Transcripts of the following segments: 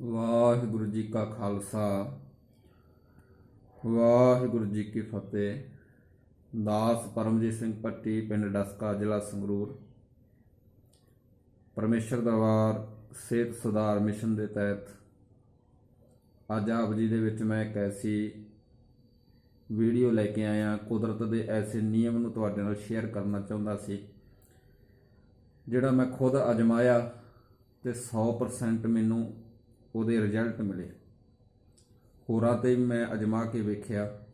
ਵਾਹਿਗੁਰੂ ਜੀ ਕਾ ਖਾਲਸਾ। ਵਾਹਿਗੁਰੂ ਜੀ ਕੀ ਫਤਿਹ। ਦਾਸ ਪਰਮਜੀਤ ਸਿੰਘ ਪੱਟੀ, ਪਿੰਡ ਡਸਕਾ, ਜ਼ਿਲ੍ਹਾ ਸੰਗਰੂਰ। ਪਰਮੇਸ਼ਰ ਦਰਬਾਰ ਸਿਹਤ ਸੁਧਾਰ ਮਿਸ਼ਨ ਦੇ ਤਹਿਤ ਅੱਜ ਆਪ ਜੀ ਦੇ ਵਿੱਚ ਮੈਂ ਇੱਕ ਐਸੀ ਵੀਡੀਓ ਲੈ ਕੇ ਆਇਆ। ਕੁਦਰਤ ਦੇ ਐਸੇ ਨਿਯਮ ਨੂੰ ਤੁਹਾਡੇ ਨਾਲ ਸ਼ੇਅਰ ਕਰਨਾ ਚਾਹੁੰਦਾ ਸੀ, ਜਿਹੜਾ ਮੈਂ ਖੁਦ ਅਜਮਾਇਆ ਤੇ 100% ਮੈਨੂੰ ਉਹਦੇ ਰਿਜ਼ਲਟ ਮਿਲੇ। ਹੋਰਾਂ ਤੇ ਵੀ ਮੈਂ ਅਜਮਾ ਕੇ ਵੇਖਿਆ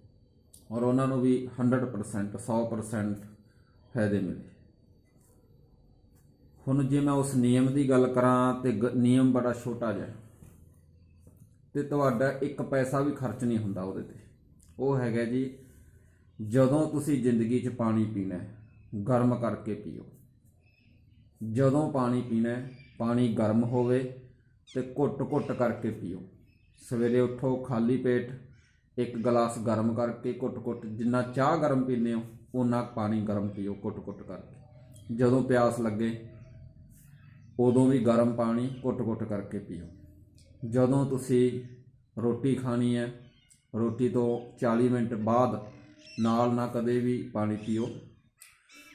ਔਰ ਉਹਨਾਂ ਨੂੰ ਵੀ 100% 100% ਫਾਇਦੇ ਮਿਲੇ। ਹੁਣ ਜੇ ਮੈਂ ਉਸ ਨਿਯਮ ਦੀ ਗੱਲ ਕਰਾਂ ਤੇ ਗ- ਨਿਯਮ ਬੜਾ ਛੋਟਾ ਜਿਹਾ ਹੈ। ਤੇ ਤੁਹਾਡਾ ਇੱਕ ਪੈਸਾ ਵੀ ਖਰਚ ਨਹੀਂ ਹੁੰਦਾ ਉਹਦੇ ਤੇ। ਉਹ ਹੈਗਾ ਜੀ ਜਦੋਂ ਤੁਸੀਂ ਜ਼ਿੰਦਗੀ 'ਚ ਪਾਣੀ ਪੀਣਾ ਹੈ ਗਰਮ ਕਰਕੇ ਪੀਓ। ਜਦੋਂ ਪਾਣੀ ਪੀਣਾ ਹੈ, ਪਾਣੀ ਗਰਮ ਹੋਵੇ ਤੇ ਘੁੱਟ-ਘੁੱਟ ਕਰਕੇ ਪੀਓ। ਸਵੇਰੇ ਉੱਠੋ, ਖਾਲੀ ਪੇਟ, ਇੱਕ ਗਲਾਸ ਗਰਮ ਕਰਕੇ ਘੁੱਟ-ਘੁੱਟ, ਜਿੰਨਾ ਚਾਹ ਗਰਮ ਪੀਂਦੇ ਹੋ ਉਨਾ ਪਾਣੀ ਗਰਮ ਪੀਓ ਘੁੱਟ-ਘੁੱਟ ਕਰਕੇ। ਜਦੋਂ ਪਿਆਸ ਲੱਗੇ, ਉਦੋਂ ਵੀ ਗਰਮ ਪਾਣੀ ਘੁੱਟ-ਘੁੱਟ ਕਰਕੇ ਪੀਓ। ਜਦੋਂ ਤੁਸੀਂ ਰੋਟੀ ਖਾਣੀ ਹੈ, ਰੋਟੀ ਤੋਂ 40 ਮਿੰਟ ਬਾਅਦ ਨਾਲ ਨਾ ਕਦੇ ਵੀ ਪਾਣੀ ਪੀਓ।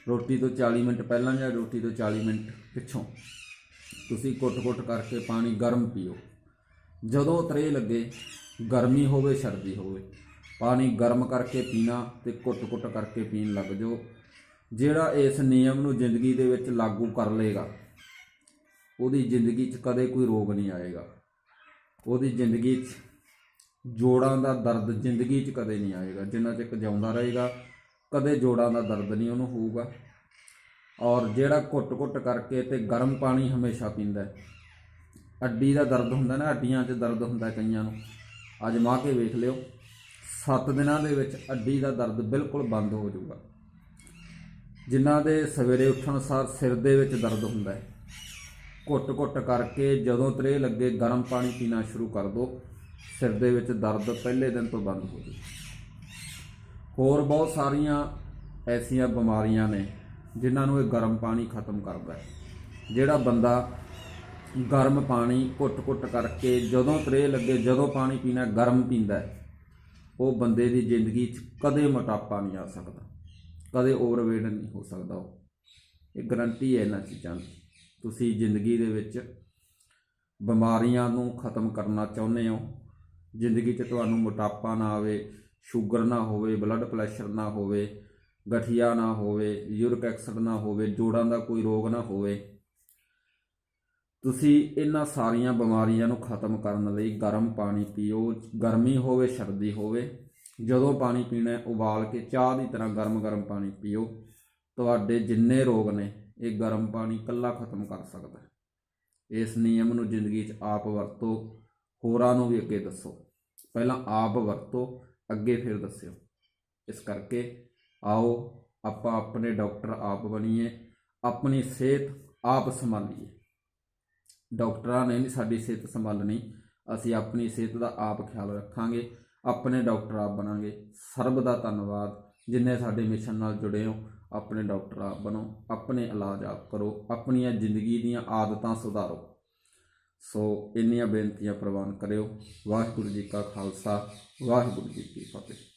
ਰੋਟੀ ਤੋਂ 40 ਮਿੰਟ ਪਹਿਲਾਂ ਜਾਂ ਰੋਟੀ ਤੋਂ 40 ਮਿੰਟ ਪਿੱਛੋਂ? ਤੁਸੀਂ ਕੁੱਟ-ਕੁੱਟ ਕਰਕੇ ਪਾਣੀ ਗਰਮ ਪੀਓ। ਜਦੋਂ ਤਰੇ ਲੱਗੇ, ਗਰਮੀ ਹੋਵੇ, ਸਰਦੀ ਹੋਵੇ, ਪਾਣੀ ਗਰਮ ਕਰਕੇ ਪੀਣਾ ਤੇ ਕੁੱਟ-ਕੁੱਟ ਕਰਕੇ ਪੀਣ ਲੱਗ ਜਾਓ। ਜਿਹੜਾ ਇਸ ਨਿਯਮ ਨੂੰ ਜ਼ਿੰਦਗੀ ਦੇ ਵਿੱਚ ਲਾਗੂ ਕਰ ਲੇਗਾ ਉਹਦੀ ਜ਼ਿੰਦਗੀ 'ਚ ਕਦੇ ਕੋਈ ਰੋਗ ਨਹੀਂ ਆਏਗਾ। ਉਹਦੀ ਜ਼ਿੰਦਗੀ 'ਚ ਜੋੜਾਂ ਦਾ ਦਰਦ ਜ਼ਿੰਦਗੀ 'ਚ ਕਦੇ ਨਹੀਂ ਆਏਗਾ। ਜਿੰਨਾ ਚਿਰ ਜਿਉਂਦਾ ਰਹੇਗਾ, ਕਦੇ ਜੋੜਾਂ ਦਾ ਦਰਦ ਨਹੀਂ ਉਹਨੂੰ ਹੋਊਗਾ। ਔਰ ਜਿਹੜਾ ਘੁੱਟ-ਘੁੱਟ ਕਰਕੇ ਤੇ ਗਰਮ ਪਾਣੀ ਹਮੇਸ਼ਾ ਪੀਂਦਾ ਹੈ। ਅੱਡੀ ਦਾ ਦਰਦ ਹੁੰਦਾ ਨਾ, ਅੱਡੀਆਂ 'ਚ ਦਰਦ ਹੁੰਦਾ ਕਈਆਂ ਨੂੰ। ਅਜਮਾ ਕੇ ਵੇਖ ਲਿਓ 7 ਦਿਨਾਂ ਦੇ ਵਿੱਚ ਅੱਡੀ ਦਾ ਦਰਦ ਬਿਲਕੁਲ ਬੰਦ ਹੋ ਜਾਊਗਾ। ਜਿਨ੍ਹਾਂ ਦੇ ਸਵੇਰੇ ਉੱਠਣ ਸਾਰ ਸਿਰ ਦੇ ਵਿੱਚ ਦਰਦ ਹੁੰਦਾ ਹੈ। ਘੁੱਟ-ਘੁੱਟ ਕਰਕੇ ਜਦੋਂ ਤਰੇ ਲੱਗੇ ਗਰਮ ਪਾਣੀ ਪੀਣਾ ਸ਼ੁਰੂ ਕਰ ਦਿਓ ਸਿਰ ਦੇ ਵਿੱਚ ਦਰਦ ਪਹਿਲੇ ਦਿਨ ਤੋਂ ਬੰਦ ਹੋ ਜਾਊ ਹੋਰ ਬਹੁਤ ਸਾਰੀਆਂ ਐਸੀਆਂ ਬਿਮਾਰੀਆਂ ਨੇ ਜਿਨ੍ਹਾਂ ਨੂੰ ਇਹ ਗਰਮ ਪਾਣੀ ਖਤਮ ਕਰਦਾ ਹੈ। ਜਿਹੜਾ ਬੰਦਾ ਗਰਮ ਪਾਣੀ ਘੁੱਟ-ਘੁੱਟ ਕਰਕੇ ਜਦੋਂ ਤਰੇ ਲੱਗੇ, ਜਦੋਂ ਪਾਣੀ ਪੀਣਾ, ਗਰਮ ਪੀਂਦਾ ਹੈ, ਉਹ ਬੰਦੇ ਦੀ ਜ਼ਿੰਦਗੀ 'ਚ ਕਦੇ ਮੋਟਾਪਾ ਨਹੀਂ ਆ ਸਕਦਾ, ਕਦੇ ਓਵਰਵੇਟ ਨਹੀਂ ਹੋ ਸਕਦਾ ਉਹ। ਇਹ ਗਰੰਟੀ ਹੈ ਇਹਨਾਂ ਚੀਜ਼ਾਂ ਦੀ। ਤੁਸੀਂ ਜ਼ਿੰਦਗੀ ਦੇ ਵਿੱਚ ਬਿਮਾਰੀਆਂ ਨੂੰ ਖਤਮ ਕਰਨਾ ਚਾਹੁੰਦੇ ਹੋ, ਜ਼ਿੰਦਗੀ 'ਚ ਤੁਹਾਨੂੰ ਮੋਟਾਪਾ ਨਾ ਆਵੇ, ਸ਼ੂਗਰ ਨਾ ਹੋਵੇ ਬਲੱਡ ਪ੍ਰੈਸ਼ਰ ਨਾ ਹੋਵੇ ਗਠੀਆ ਨਾ ਹੋਵੇ, ਯੂਰਿਕ ਐਸਿਡ ਨਾ ਹੋਵੇ, ਜੋੜਾਂ ਦਾ ਕੋਈ ਰੋਗ ਨਾ ਹੋਵੇ। ਤੁਸੀਂ ਇਹਨਾਂ ਸਾਰੀਆਂ ਬਿਮਾਰੀਆਂ ਨੂੰ ਖਤਮ ਕਰਨ ਲਈ ਗਰਮ ਪਾਣੀ ਪੀਓ। ਗਰਮੀ ਹੋਵੇ, ਸਰਦੀ ਹੋਵੇ, ਜਦੋਂ ਪਾਣੀ ਪੀਣਾ ਉਬਾਲ ਕੇ ਚਾਹ ਦੀ ਤਰ੍ਹਾਂ ਗਰਮ-ਗਰਮ ਪਾਣੀ ਪੀਓ। ਤੁਹਾਡੇ ਜਿੰਨੇ ਰੋਗ ਨੇ, ਇਹ ਗਰਮ ਪਾਣੀ ਇਕੱਲਾ ਖਤਮ ਕਰ ਸਕਦਾ ਇਸ ਨਿਯਮ ਨੂੰ ਜ਼ਿੰਦਗੀ 'ਚ ਆਪ ਵਰਤੋ, ਹੋਰਾਂ ਨੂੰ ਵੀ ਅੱਗੇ ਦੱਸੋ। ਪਹਿਲਾਂ ਆਪ ਵਰਤੋ, ਅੱਗੇ ਫਿਰ ਦੱਸਿਓ। ਇਸ ਕਰਕੇ ਆਓ, ਆਪਾਂ ਆਪਣੇ ਡਾਕਟਰ ਆਪ ਬਣੀਏ, ਆਪਣੀ ਸਿਹਤ ਆਪ ਸੰਭਾਲੀਏ। ਡਾਕਟਰਾਂ ਨੇ ਨਹੀਂ ਸਾਡੀ ਸਿਹਤ ਸੰਭਾਲਣੀ, ਅਸੀਂ ਆਪਣੀ ਸਿਹਤ ਦਾ ਆਪ ਖਿਆਲ ਰੱਖਾਂਗੇ, ਆਪਣੇ ਡਾਕਟਰ ਆਪ ਬਣਾਂਗੇ। ਸਰਬ ਦਾ ਧੰਨਵਾਦ, ਜਿੰਨੇ ਸਾਡੇ ਮਿਸ਼ਨ ਨਾਲ ਜੁੜੇ ਹੋ, ਆਪਣੇ ਡਾਕਟਰ ਆਪ ਬਣੋ, ਆਪਣੇ ਇਲਾਜ ਆਪ ਕਰੋ, ਆਪਣੀਆਂ ਜ਼ਿੰਦਗੀ ਦੀਆਂ ਆਦਤਾਂ ਸੁਧਾਰੋ। ਸੋ ਇੰਨੀਆਂ ਬੇਨਤੀਆਂ ਪ੍ਰਵਾਨ ਕਰਿਓ। ਵਾਹਿਗੁਰੂ ਜੀ ਕਾ ਖਾਲਸਾ, ਵਾਹਿਗੁਰੂ ਜੀ ਕੀ ਫਤਿਹ।